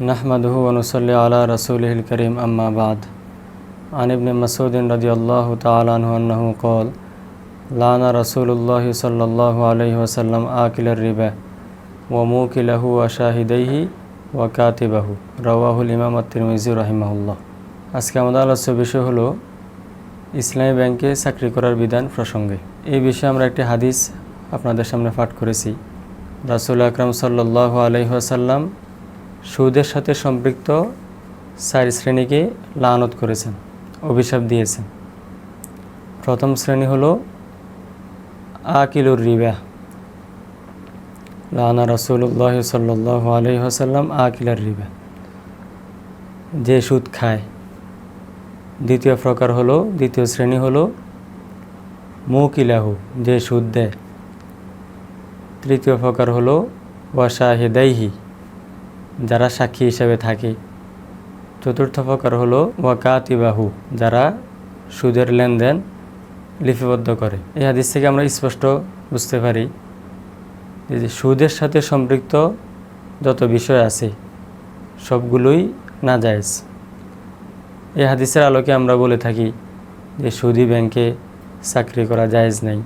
নাহমাদহু অনুসল্লি আলা রসুলহিল করিম আম্মাবাদ আনিবনে মসুদিন রদি আল্লাহ তালাহু কল লানা রসুল্লাহ সাল্লাহ আলহি ওসাল্লাম আকিলার রিবা ও মুকিলাহু আশাহিদাইহি ও কাতিবাহু রওয়াহুল ইমাম আত্মিজু রাহিমাহুল্লাহ আজকে আমাদের আলোচ্য বিষয় হলো ইসলামী ব্যাংকে চাকরি করার বিধান প্রসঙ্গে। এই বিষয়ে আমরা একটি হাদিস আপনাদের সামনে পাঠ করেছি। রাসুল আকরাম সাল্লাহ আলহি আসাল্লাম সুদের সাথে সম্পৃক্ত চার শ্রেণীকে লানত করেছেন, অভিশাপ দিয়েছেন। প্রথম শ্রেণি হলো আকিলুর রিবা। লানা রসুল্লাহ সাল্লাহ আলহিহাসাল্লাম আকিলার রিবা। যে সুদ খায়। দ্বিতীয় প্রকার হলো, দ্বিতীয় শ্রেণি হলো মুকিলাহু, যে সুদ দেয়। তৃতীয় প্রকার হলো ওয়াশাহেদাইহি। যারা সাক্ষী হিসেবে থাকে। চতুর্থ প্রকার হলো ওয়াকাতিবাহু, যারা সুদের লেনদেন লিপিবদ্ধ করে। এই হাদিস থেকে আমরা স্পষ্ট বুঝতে পারি যে সুদের সাথে সম্পৃক্ত যত বিষয় আছে, সবগুলোই নাজায়েজ। এই হাদিসের আলোকে আমরা বলে থাকি যে, সুদি ব্যাংকে চাকরি করা জায়েজ নাই।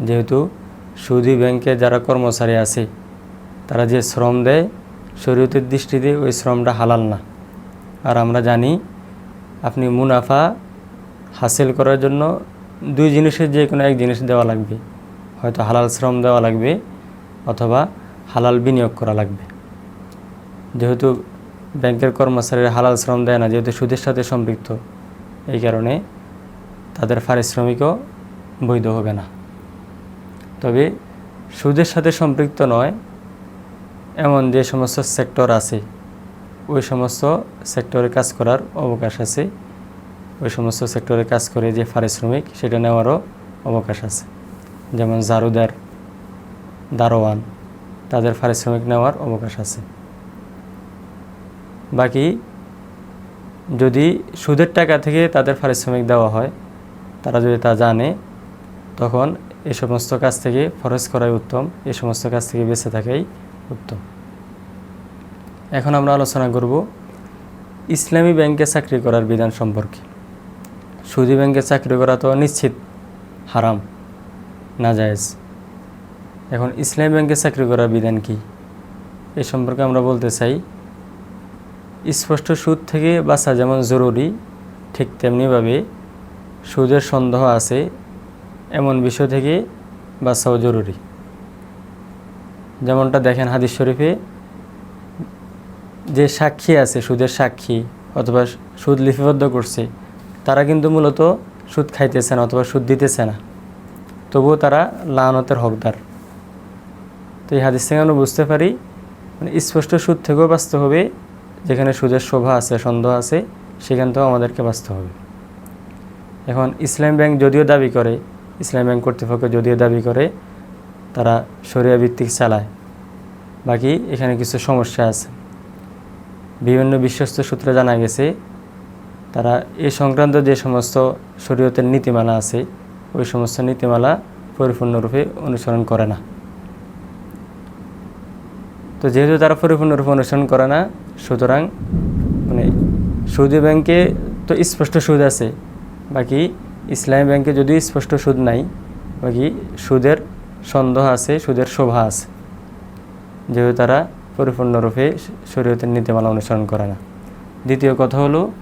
যেহেতু সুদি ব্যাংকে যারা কর্মচারী আছে, তারা যে শ্রম দেয় শরীয়তের দৃষ্টিতে ওই শ্রমটা হালাল না। আর আমরা জানি আপনি মুনাফা হাসিল করার জন্য দুই জিনিসের যে কোনো এক জিনিস দেওয়া লাগবে। হয়তো হালাল শ্রম দেওয়া লাগবে অথবা হালাল বিনিয়োগ করা লাগবে। যেহেতু ব্যাংকের কর্মচারীরা হালাল শ্রম দেয় না, যেহেতু সুদের সাথে সম্পৃক্ত, এই কারণে তাদের পারিশ্রমিকও বৈধ হবে না। তবে সুদের সাথে সম্পৃক্ত নয় এমন যে সমস্ত সেক্টর আছে, ওই সমস্ত সেক্টরে কাজ করার অবকাশ আছে। ওই সমস্ত সেক্টরে কাজ করে যে পারিশ্রমিক, সেটা নেওয়ারও অবকাশ আছে। যেমন জারুদার, দারোয়ান, তাদের পারিশ্রমিক নেওয়ার অবকাশ আছে। বাকি যদি সুদের টাকা থেকে তাদের পারিশ্রমিক দেওয়া হয়, তারা যদি তা জানে, তখন এ সমস্ত কাজ থেকে ফরজ করাই উত্তম। এ সমস্ত কাজ থেকে বেঁচে থাকাই উত্তম। এখন আমরা আলোচনা করব ইসলামী ব্যাংকে চাকরি করার বিধান সম্পর্কে। সুদী ব্যাংকে চাকরি করা তো নিশ্চিত হারাম না জায়েজ এখন ইসলামী ব্যাংকে চাকরি করার বিধান কি? এ সম্পর্কে আমরা বলতে চাই, স্পষ্ট সুদ থেকে বাঁচা যেমন জরুরি, ঠিক তেমনিভাবে সুদের সন্দেহ আছে, এমন বিষয় থেকে বাঁচাও জরুরি। যেমনটা দেখেন হাদিস শরীফে, যে সাক্ষী আছে, সুদের সাক্ষী অথবা সুদ লিপিবদ্ধ করছে, তারা কিন্তু মূলত সুদ খাইতেছে না অথবা সুদ দিতেছে না। তবুও তারা লানতের হকদার। তো এই হাদিস থেকে আমরা বুঝতে পারি মানে স্পষ্ট সুদ থেকেও বাঁচতে হবে, যেখানে সুদের শোভা আছে, সন্দেহ আছে, সেখান থেকেও আমাদেরকে বাঁচতে হবে। এখন ইসলাম ব্যাংক যদিও দাবি করে, ইসলাম ব্যাংক কর্তৃপক্ষ যদিও দাবি করে তারা সরিয়া ভিত্তিক চালায়। বাকি এখানে কিছু সমস্যা আছে। বিভিন্ন বিশ্বস্ত সূত্রে জানা গেছে, তারা এ সংক্রান্ত যে সমস্ত শরীয়তের নীতিমালা আছে, ওই সমস্ত নীতিমালা পরিপূর্ণরূপে অনুসরণ করে না। তো যেহেতু তারা পরিপূর্ণরূপে অনুসরণ করে না, সুতরাং মানে সৌদি ব্যাংকে তো স্পষ্ট সুদ আছে। বাকি ইসলামী ব্যাংকে যদি স্পষ্ট সুদ নাই, বাকি সুদের সন্দেহ আছে, সুদের শোভা আছে। যেহেতু তারা পরিপূর্ণরূপে শরীয়তের নীতিমালা অনুসরণ করে না। দ্বিতীয় কথা হলো,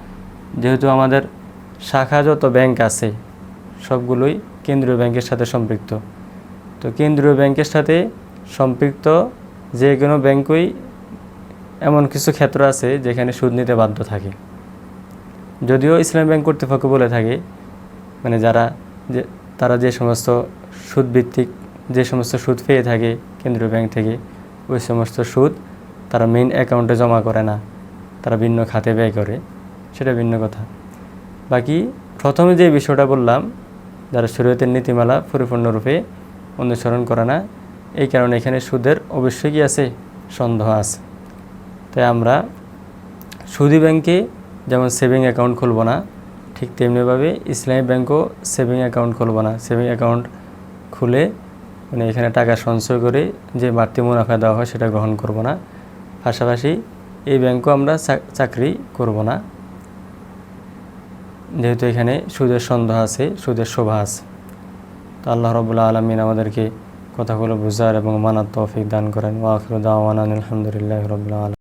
যেহেতু আমাদের শাখা যত ব্যাংক আছে, সবগুলোই কেন্দ্রীয় ব্যাংকের সাথে সম্পৃক্ত। তো কেন্দ্রীয় ব্যাংকের সাথে সম্পৃক্ত যে কোনো ব্যাংকই এমন কিছু ক্ষেত্র আছে যেখানে সুদ নিতে বাধ্য থাকে। যদিও ইসলাম ব্যাংক কর্তৃপক্ষ বলে থাকে মানে যারা যে, তারা যে সমস্ত সুদভিত্তিক যে সমস্ত সুদ পেয়ে থাকে কেন্দ্রীয় ব্যাংক থেকে, ওই সমস্ত সুদ তারা মেইন অ্যাকাউন্টে জমা করে না। তারা ভিন্ন খাতে ব্যয় করে। সেটা ভিন্ন কথা। বাকি প্রথমে যে বিষয়টা বললাম, যারা শরীয়তের নীতিমালা পরিপূর্ণরূপে অনুসরণ করে না, এই কারণে এখানে সুদের অবশ্যই কি আছে? সন্দেহ আছে। তাই আমরা সুদী ব্যাংকে যেমন সেভিং অ্যাকাউন্ট খুলব না, ঠিক তেমনিভাবে ইসলামী ব্যাংকও সেভিং অ্যাকাউন্ট খুলব না। সেভিং অ্যাকাউন্ট খুলে মানে এখানে টাকা সঞ্চয় করে যে বাড়তি মুনাফা দেওয়া হয় সেটা গ্রহণ করব না। পাশাপাশি এই ব্যাংকও আমরা চাকরি করব না। যেহেতু এখানে সুদের সন্দেহ আছে, সুদের শোভা আছে। তো আল্লাহ রবুল্লা আলমিন আমাদেরকে কথাগুলো বোঝার এবং মানার তৌফিক দান করেন। ওয়াফরুদ্দাওয়ান আলহামদুলিল্লাহ রবুল্লা আলম